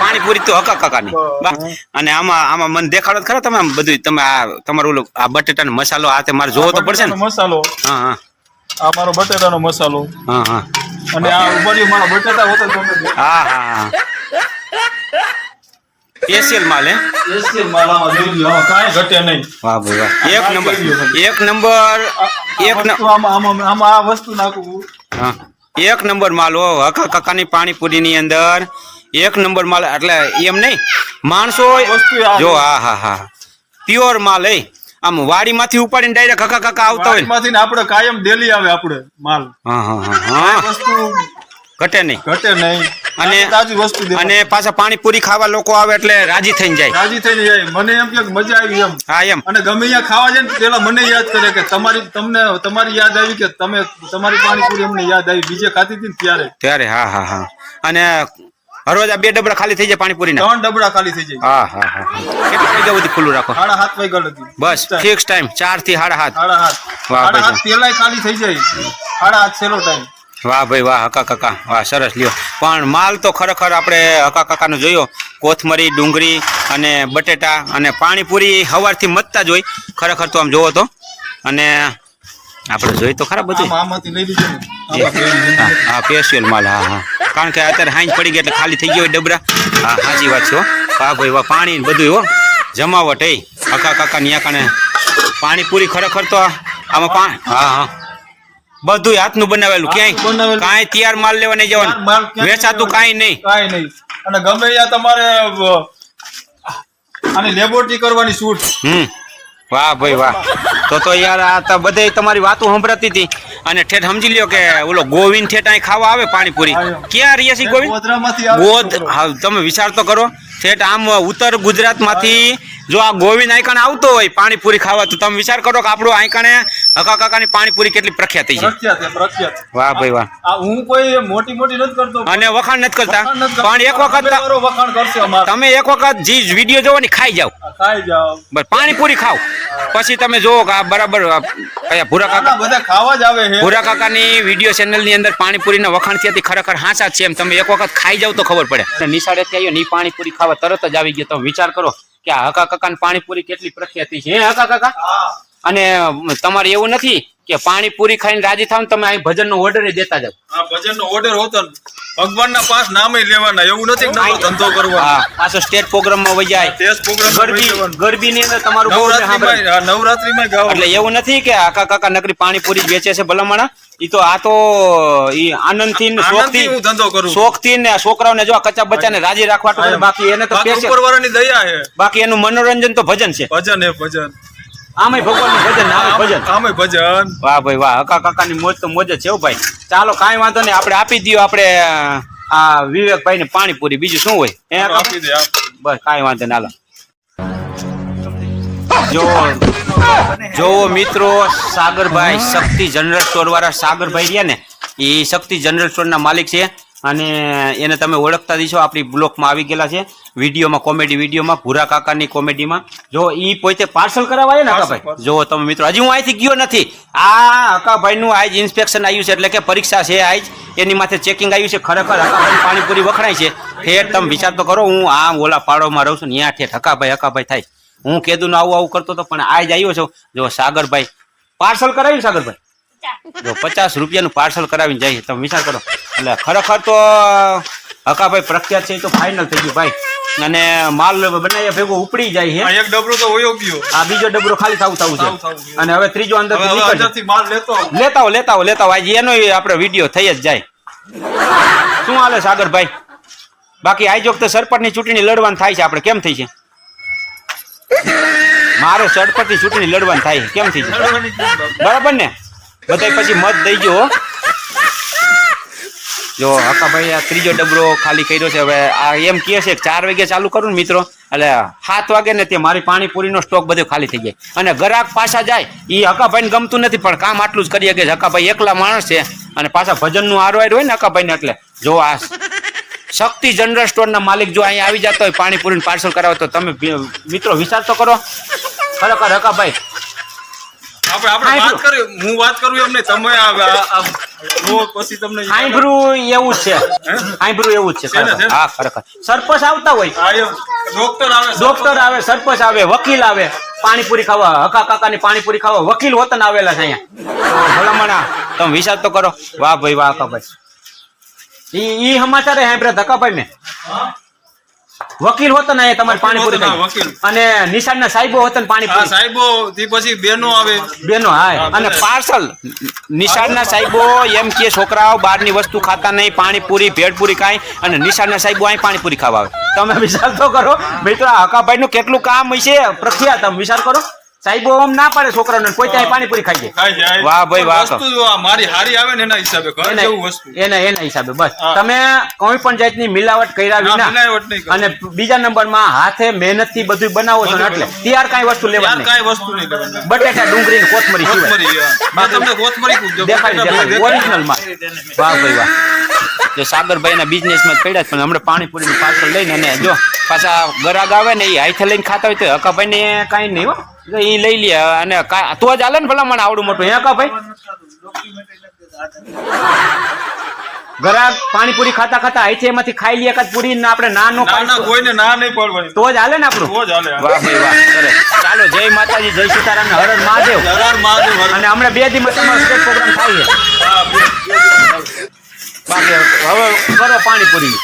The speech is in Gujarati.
પાણીપુરી તો હકા કાકાની. અને આમાં આમાં મને દેખાડો ખરા તમે બધું તમે આ તમારું ઓલું આ બટેટાનો મસાલો આ તે મારે જોવો તો પડશે ને? મસાલો? હા હા. આ મારો બટેટાનો મસાલો. હા હા. અને આ ઉભર્યું મારા બટેટા હોતા તમે હા હા એસીએલ માલ હે? એસીએલ માલ આમાં જોઈ લો કાંઈ ઘટે નહીં. વાહ ભાઈ વાહ. એક નંબર એક નંબર એક આમાં આમાં આમાં આ વસ્તુ નાખું. હા. એક નંબર માલ હો હકા કાકાની પાણીપુરીની અંદર. એક નંબર માલ એટલે એમ નહીં. માણસો જો હા હા હા. પ્યોર માલ એ આમ વાડીમાંથી ઉપાડીને ડાયરેક્ટ હકા કાકા આવતા હોય ને. આપડે આપણે કાયમ ડેલી આવે આપણે માલ. હા હા હા હા. વસ્તુ ઘટે નહીં. ઘટે નહીં. અને- તાજી વસ્તુ અને પાછા પાણીપુરી ખાવા લોકો આવે એટલે રાજી થઈને જાય. રાજી થઈને જાય. મને એમ કે મજા આવી એમ. હા એમ. અને ગમે અહીંયા ખાવા જાય ને પેલા મને યાદ કરે કે તમારી તમને તમારી યાદ આવી કે તમે તમારી પાણીપુરી અમને યાદ આવી. બીજે ખાતી હતી ને ત્યારે? ત્યારે હા હા હા. અને હરરોજ આ બે ડબડા ખાલી થઈ જાય પાણીપુરીના. ત્રણ ડબડા ખાલી થઈ જાય. હા હા હા. કેટલા વાગ્યા સુધી ખુલ્લું રાખો. સાડા હાથ વાગ્યા લગી બસ ફિક્સ ટાઈમ ચારથી સાડા સાત સાડા વાહ સાડા ભાઈ પેલા ખાલી થઈ જાય. સાડા હાથ છેલ્લો ટાઈમ વાહ ભાઈ વાહ હકા કાકા. વાહ સરસ લ્યો. પણ માલ તો ખરેખર આપણે હકા કાકાનો જોયો. કોથમરી ડુંગળી અને બટેટા અને પાણીપુરી સવારથી મતતા જ હોય. ખરેખર તો આમ જોવો તો. અને આપણે જોઈ તો ખરા બધું હા પેશિયલ માલ હા હા. કારણ કે અત્યારે હાંજ પડી ગઈ એટલે ખાલી થઈ ગયો ડબરા. હા સાચી વાત છે વાહ ભાઈ વાહ પાણી બધું હો. જમાવટ એ હકા કાકા ની કાને પાણીપુરી ખરેખર તો આમાં પાણી હા હા. બધું હાથનું બનાવેલું ક્યાંય? કાંઈ તૈયાર માલ લેવા નહીં જવાનું. વેચાતું કાંઈ નહીં. કાંઈ નહીં. અને ગમે ત્યાં તમારે અને લેબોરેટરી કરવાની છૂટ. હમ. વાહ ભાઈ વાહ. તો તો યાર આ તો બધે તમારી વાતો સંભળાતી હતી. અને ઠેઠ સમજી લ્યો કે ઓલો ગોવિંદ ઠેઠ અહીં ખાવા આવે પાણીપુરી. ક્યાં રહીએ છીએ ગોવિંદ? ગોધ ગોદ તમે વિચાર તો કરો. ઠેઠ આમ ઉત્તર ગુજરાતમાંથી જો આ ગોવિંદ આઈકણ આવતો હોય પાણીપુરી ખાવા તો તમે વિચાર કરો કે આપણું આઈકણે હકા કાકાની પાણીપુરી કેટલી પ્રખ્યાત છે. પ્રખ્યાત છે, પ્રખ્યાત. વાહ ભાઈ વાહ. હું કોઈ મોટી મોટી નથી કરતો. અને વખાણ નથી કરતા. વખાણ. પણ એક વખત તમે વખાણ કરશો તમે એક વખત જી વીડિયો જોવો ને ખાઈ જાવ ખાઈ જાઓ. બસ પાણીપુરી ખાવ પછી તમે જોવો કે બરાબર આ કયા ભૂરા કાકા બધા ખાવા જ આવે છે. ભૂરા કાકાની વીડિયો ચેનલની અંદર પાણીપુરીના વખાણ થયા તે ખરેખર હાચા છે એમ. તમે એક વખત ખાઈ જાવ તો ખબર પડે. નિશાળે નિશાળેથી આવ્યો ની પાણીપુરી ખાવા તરત જ આવી ગયો. તમે વિચાર કરો કે હકા કાકા ને પાણીપુરી કેટલી પ્રખ્યાતિ છે હે હકા કાકા? અને તમારે એવું નથી કે પાણીપુરી ખાઈને રાજી થાવ તમે અહીં ભજનનો ઓર્ડર દેતા જાવ ભજન નો ઓર્ડર હોતો ભગવાન ના પાસ નામે લેવાના. એવું નથી નવો ધંધો કરવો હા પાછો સ્ટેટ પ્રોગ્રામમાં વહી જાય. પ્રોગ્રામ ગરબી ની અંદર તમારું હા, નવરાત્રીમાં ગાવ એટલે એવું નથી કે આકા કાકા નકરી પાણીપુરી પૂરી વેચે છે ભલામણા. ઈ તો આ તો ઈ આનંદથી શોખથી હું ધંધો કરું. શોખથી ને છોકરાઓને જો કચ્ચા બચ્ચા ને રાજી રાખવા બાકી એને તો દયા છે બાકી એનું મનોરંજન તો ભજન છે. ભજન હે ભજન. આમાંય ભગવાનનું ભજન ભજન આમે ભજન. વાહ ભાઈ વાહ હકા કાકાની મોજ તો મોજ છે ભાઈ. ચાલો કાંઈ વાંધો નહીં આપણે આપી દઈએ આપણે આ વિવેકભાઈ ને પાણીપુરી. બીજું શું હોય? એ આપી દે બસ કાંઈ વાંધો ના જો જોવો મિત્રો સાગરભાઈ શક્તિ જનરલ સ્ટોર વાળા સાગરભાઈ રહ્યા ને એ શક્તિ જનરલ સ્ટોર ના માલિક છે. અને એને તમે ઓળખતા દીશો આપણી બ્લોકમાં આવી ગયેલા છે. વિડીયોમાં કોમેડી વિડીયોમાં ભૂરા કાકાની કોમેડીમાં. જો ઈ પોતે પાર્સલ કરાવવા ને હકાભાઈ? જો તમે મિત્રો હજી હું અહીંથી ગયો નથી. આ હકાભાઈનું આજ ઇન્સ્પેક્શન આવ્યું છે એટલે કે પરીક્ષા છે આજ. એની માથે ચેકિંગ આવ્યું છે ખરેખર હકાભાઈ પાણીપુરી વખણાય છે. ઠેઠ તમે વિચાર તો કરો હું આમ ઓલા પાડોમાં રહું છું ને ત્યાં ઠેઠ હકાભાઈ હકાભાઈ થાય. હું કેદું આવું આવું કરતો હતો પણ આજ આવ્યો છું. જો સાગરભાઈ પાર્સલ કરાવ્યું સાગરભાઈ? જો પચાસ રૂપિયાનું પાર્સલ કરાવીને જાય તમે વિચાર કરો. એટલે ખરેખર તો હકાભાઈ પ્રખ્યાત છે એ તો ફાઇનલ થઈ ગયું ભાઈ. અને માલ બનાવ્યા ભેગો ઉપડી જાય છે. એક ડબરો તો હોય ગયો. આ બીજો ડબરો ખાલી થવું થવું છે. અને હવે ત્રીજો અંદર લેતો. લેતા લેતા આજે એનો આપણે વીડિયો થઈ જ જાય. શું હાલે સાગરભાઈ બાકી આજ વખતે સરપંચની ચૂંટણી લડવાનું થાય છે આપણે. કેમ થઈ છે? મારે સરપંચની ચૂંટણી લડવાનું થાય છે. કેમ થઈ છે. બરાબર ને? બધા પછી મત દઈજો. જો હકાભાઈ આ ત્રીજો ડબરો ખાલી કર્યો છે. હવે આ એમ કહે છે ચાર વાગે ચાલુ કરું ને મિત્રો, એટલે સાત વાગે ને તે મારી પાણીપુરીનો સ્ટોક બધો ખાલી થઈ જાય. અને ગ્રાહક પાછા જાય એ હકાભાઈને ગમતું નથી, પણ કામ આટલું જ કરીએ કે હકાભાઈ એકલા માણસ છે અને પાછા ભજનનું આરવાડ હોય ને હકાભાઈને એટલે. જો આ શક્તિ જનરલ સ્ટોરના માલિક જો અહીંયા આવી જતો હોય પાણીપુરીનું પાર્સલ કરાવો તો તમે મિત્રો વિચાર તો કરો. ખરેખર હકાભાઈ આપણે આપણે વાત કરી હું વાત કરું એમને તમે પછી તમને સાંભળું એવું છે. સાંભળું એવું જ છે ને. ને? હા ખરેખર. સરપંચ આવતા હોય. ડોક્ટર આવે ડોક્ટર આવે સરપંચ આવે વકીલ આવે. પાણીપુરી ખાવા હકા કાકાની પાણીપુરી ખાવા વકીલ વતન આવેલા છે અહીંયા. ભલામણા. તમે વિચાર તો કરો. વાહ ભાઈ વાહ હકાભાઈ ઈ ઈ સમાચાર સાંભળ્યા ધકાભાઈ મેં હા? વકીલ હોતન ને તમારે પાણીપુરી વકીલ હોતન, ખાઈ. વકીલ. સાહેબો હોતન ને પાણીપુરી. સાહેબો થી પછી બેનો આવે. બેનો હા, અને પાર્સલ પાર્સલ. નિશાળના સાહેબો એમ કે છોકરાઓ બહારની વસ્તુ ખાતા નહીં પાણીપુરી ભેળપુરી ખાય અને નિશાળના સાહેબો અહીં પાણીપુરી ખાવા આવે. તમે વિચાર તો કરો. મિત્રો હકાભાઈ નું કેટલું કામ હશે? પ્રખ્યાત તમે વિચાર કરો. સાહેબો આમ ના પાડે છોકરાને કોઈ ત્યાં પાણીપુરી ખાઈ જાય. વાહ ભાઈ, વાહ. વસ્તુ જો મારી હારી આવે ને એના હિસાબે ઘર જેવું વસ્તુ. એના એના હિસાબે બસ. તમે કોઈ પણ જાતની મિલાવટ કર્યા વિના મિલાવટ નહીં કરવી. અને બીજા નંબરમાં હાથે મહેનતથી બધું બનાવો છો એટલે તૈયાર કાંઈ વસ્તુ લેવા નહીં. કાંઈ વસ્તુ નહીં લેવાની. બટેટા ડુંગળી ને કોથમરી સિવાય. મેં તમને કોથમરી પૂછજો. દેખાડી દેખાડી. ઓરિજિનલમાં વાહ ભાઈ વાહ. જો સાગરભાઈ ના બિઝનેસમાં પડ્યા પણ હમણાં પાણીપુરી નું પાર્સલ લઈને અને જો પાછા ગરાગ આવે ને એ હાથે લઈને ખાતા હોય તો હકાભાઈ ને કઈ નહીં હો. ઈ લઈ લે અને તો જ હાલે ને ભલા મને આવડું મોટું? હે હકાભાઈ ગરાગ પાણીપુરી ખાતા ખાતા હાથે એમાંથી ખાઈ લે એકાદ પૂરી ને આપણે ના નો ખાઈ કોઈને ના નહીં પડવાની. તો જ હાલે ને આપણું? તો જ હાલે. વાહ ભાઈ વાહ ચાલો જય માતાજી જય સીતારામ ને હર હર મહાદેવ. હર હર મહાદેવ, અને હમણાં બે દિવસ તમારો સ્ટેજ પ્રોગ્રામ થાય છે. બાકી હવે કરો પાણીપુરી.